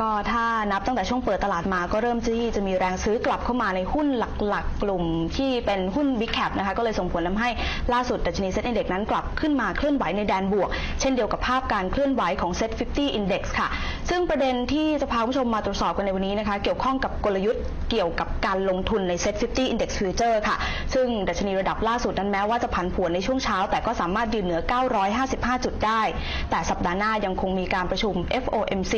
ก็ถ้านับตั้งแต่ช่วงเปิดตลาดมาก็เริ่มที่จะมีแรงซื้อกลับเข้ามาในหุ้นหลักๆ กลุ่มที่เป็นหุ้น Big Cap นะคะก็เลยส่งผลทำให้ล่าสุดดัชนีเซ็ตอินเด็กนั้นกลับขึ้นมาเคลื่อนไหวในแดนบวก เช่นเดียวกับภาพการเคลื่อนไหวของ Set 50 Index ค่ะ ซึ่งประเด็นที่จะพาผู้ชมมาตรวจสอบกันในวันนี้นะคะ เกี่ยวข้องกับกลยุทธ์เกี่ยวกับการลงทุนใน Set 50 Index Future ค่ะ ซึ่งดัชนีระดับล่าสุดนั้นแม้ว่าจะผันผวนในช่วงเช้า แต่ก็สามารถยืนเหนือ 955 จุดได้ แต่สัปดาห์หน้ายังคงมีการประชุม FOMC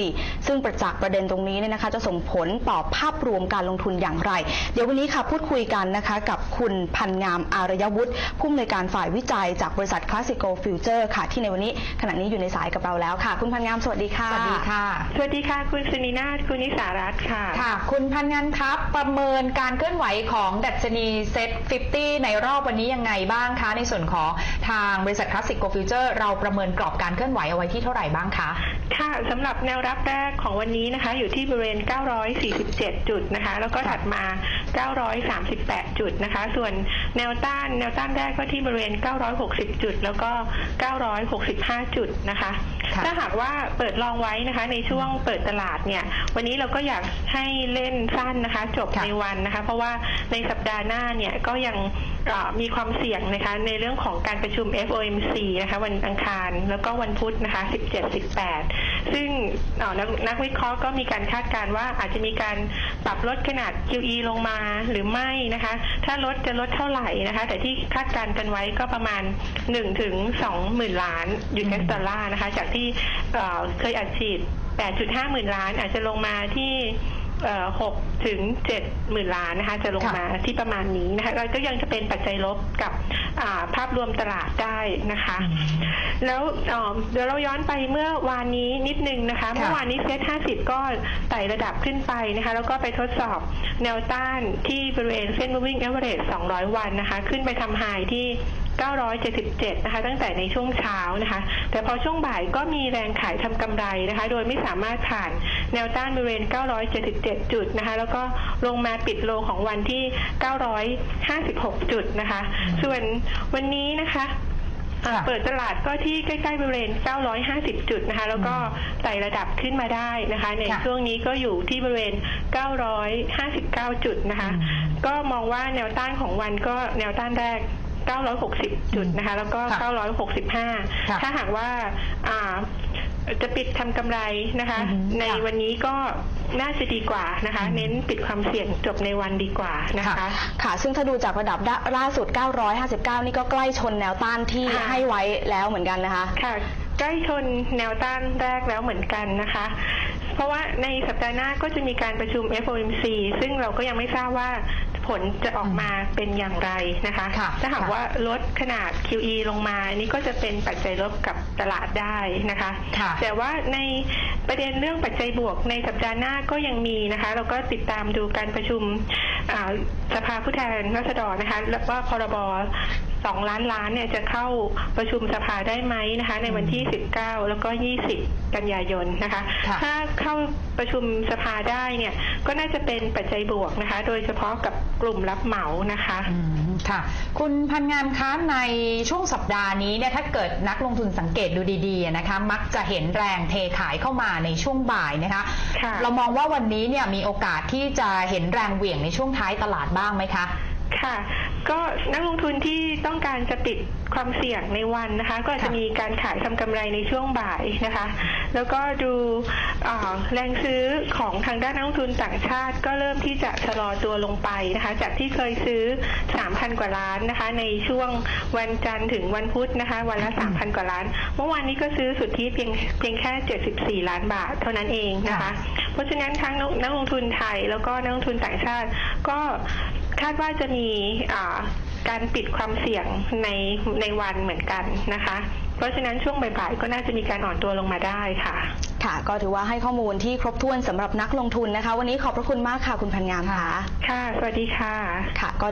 ซึ่งประจกษ์ประเด็นตรงนี้เนี่ยนะคะ จะส่งผลต่อภาพรวมการลงทุนอย่างไร เดี๋ยววันนี้ค่ะพูดคุยกันนะคะ กับคุณพันงามอารยวุฒิผู้อำนวยการฝ่ายวิจัยจากบริษัท Classico Future ค่ะ ที่ในวันนี้ขณะนี้อยู่ในสายกับเราแล้วค่ะ คุณพันงามสวัสดีค่ะสวัสดีค่ะ สวัสดีค่ะ คุณสุนินาถคุณนิสารัตน์ค่ะค่ะ คุณพันงานครับประเมินการเคลื่อนไหวของดัชนีเซ็ต50 ในรอบวันนี้ยังไงบ้างคะ ในส่วนของทางบริษัทคลาสสิกโกฟิวเจอร์เราประเมินกรอบการเคลื่อนไหวเอาไว้ที่เท่าไหร่บ้างคะค่ะสำหรับแนวรับแรกของวันนี้นะคะอยู่ที่บริเวณ 947 จุดนะคะ แล้วก็ถัดมา 938 จุดนะคะ ส่วนแนวต้านแนวต้านแรกก็ที่บริเวณ 960 จุด แล้วก็ 965 จุดนะคะค่ะถ้าหากว่าเปิดลองไว้นะคะ ในช่วงเปิดตลาดเนี่ย วันนี้เราก็อยากให้เล่นสั้นนะคะ จบค่ะในวันนะคะ เพราะว่าในสัปดาห์หน้าเนี่ยก็ยังเอ่อมีความเสี่ยงนะคะในเรื่องของการประชุม FOMC นะคะวันอังคารแล้วก็วันพุธนะคะ 17 18 ซึ่งเอ่อนักนักวิเคราะห์ก็มีการคาดการณ์ว่าอาจจะมีการปรับลดขนาด QE ลงมาหรือไม่นะคะ ถ้าลดจะลดเท่าไหร่นะคะ แต่ที่คาดการณ์กันไว้ก็ประมาณ 1 ถึง 2 หมื่นล้านยูเอสดอลลาร์นะคะ จากที่เอ่อเคยอัดฉีด 8.5 หมื่นล้านอาจจะลงมาที่ เอ่อ6ถึง7หมื่นล้านนะคะจะลงค่ะมาที่ประมาณนี้นะคะก็ยังจะเป็นปัจจัยลบกับอ่าภาพรวมตลาดได้นะคะ แล้วเอ่อเดี๋ยวเราย้อนไปเมื่อวานนี้นิดนึงนะคะ เมื่อวานนี้เซ็ต50ก็ไต่ระดับขึ้นไปนะคะ แล้วก็ไปทดสอบแนวต้านที่บริเวณเส้น moving average 200 วันนะคะ ขึ้นไปทำไฮที่ 977 นะคะ ตั้งแต่ในช่วงเช้านะคะ แต่พอช่วงบ่ายก็มีแรงขายทำกำไรนะคะ โดยไม่สามารถผ่านแนวต้านบริเวณ 977 จุดนะคะ แล้วก็ลงมาปิดโลของวันที่ 956 จุดนะคะ ส่วนวันนี้นะคะอ่าค่ะเปิดตลาดก็ที่ใกล้ๆบริเวณ 950 จุดนะคะ แล้วก็ไต่ระดับขึ้นมาได้นะคะ ในค่ะช่วงนี้ก็อยู่ที่บริเวณ 959 จุดนะคะอืมก็มองว่าแนวต้านของวันก็แนวต้านแรก 960 จุดนะคะ แล้วก็ค่ะค่ะ965 ถ้าหากว่าอ่าจะปิดทำกำไรนะคะ อือฮึในค่ะวันนี้ก็น่าจะดีกว่านะคะ อืม เน้นปิดความเสี่ยงจบในวันดีกว่านะคะค่ะค่ะ ซึ่งถ้าดูจากระดับล่าสุด 959 นี่ก็ใกล้ชนแนวต้านที่ค่ะ ให้ไว้แล้วเหมือนกันนะคะ ค่ะใกล้ชนแนวต้านแรกแล้วเหมือนกันนะคะ เพราะว่าในสัปดาห์หน้าก็จะมีการประชุม FOMC ซึ่งเราก็ยังไม่ทราบว่า ผลจะออกมาเป็นอย่างไรนะคะค่ะถ้าหากค่ะว่าลดขนาด QE ลงมานี่ก็จะเป็นปัจจัยลบกับตลาดได้นะคะค่ะแต่ว่าในประเด็นเรื่องปัจจัยบวกในสัปดาห์หน้าก็ยังมีนะคะ เราก็ติดตามดูการประชุมอ่าสภาผู้แทนราษฎรนะคะ แล้วว่าพรบ สองล้านล้านเนี่ยจะเข้าประชุมสภาได้ไหมนะคะ ในวันที่ 19 แล้วก็ 20 กันยายนนะคะค่ะถ้าเข้าประชุมสภาได้เนี่ยก็น่าจะเป็นปัจจัยบวกนะคะ โดยเฉพาะกับกลุ่มรับเหมานะคะอืมค่ะ คุณพันงามคะในช่วงสัปดาห์นี้เนี่ยถ้าเกิดนักลงทุนสังเกตดูดีๆนะคะ มักจะเห็นแรงเทขายเข้ามาในช่วงบ่ายนะคะค่ะเรามองว่าวันนี้เนี่ยมีโอกาสที่จะเห็นแรงเหวี่ยงในช่วงท้ายตลาดบ้างไหมคะค่ะ ก็นักลงทุนที่ต้องการจะปิดความเสี่ยงในวันนะคะ ก็จะมีการขายทำกำไรในช่วงบ่ายนะคะ แล้วก็ดูแรงซื้อของทางด้านนักลงทุนต่างชาติ ก็เริ่มที่จะชะลอตัวลงไปนะคะ จากที่เคยซื้อ 3,000 กว่าล้านนะคะ ในช่วงวันจันทร์ถึงวันพุธนะคะ วันละ 3,000 กว่าล้าน เมื่อวานนี้ก็ซื้อสุทธิเพียงเพียงแค่ 74 ล้านบาทเท่านั้นเองนะคะ เพราะฉะนั้นทั้งนักลงทุนไทยแล้วก็นักลงทุนต่างชาติก็ คาดว่าจะมีอ่าการปิดความเสี่ยงในในวันเหมือนกันนะคะ เพราะฉะนั้นช่วงบ่ายๆก็น่าจะมีการอ่อนตัวลงมาได้ค่ะ ค่ะ ก็ถือว่าให้ข้อมูลที่ครบถ้วนสำหรับนักลงทุนนะคะ วันนี้ขอบพระคุณมากค่ะคุณพันงามค่ะ ค่ะ สวัสดีค่ะ ค่ะก็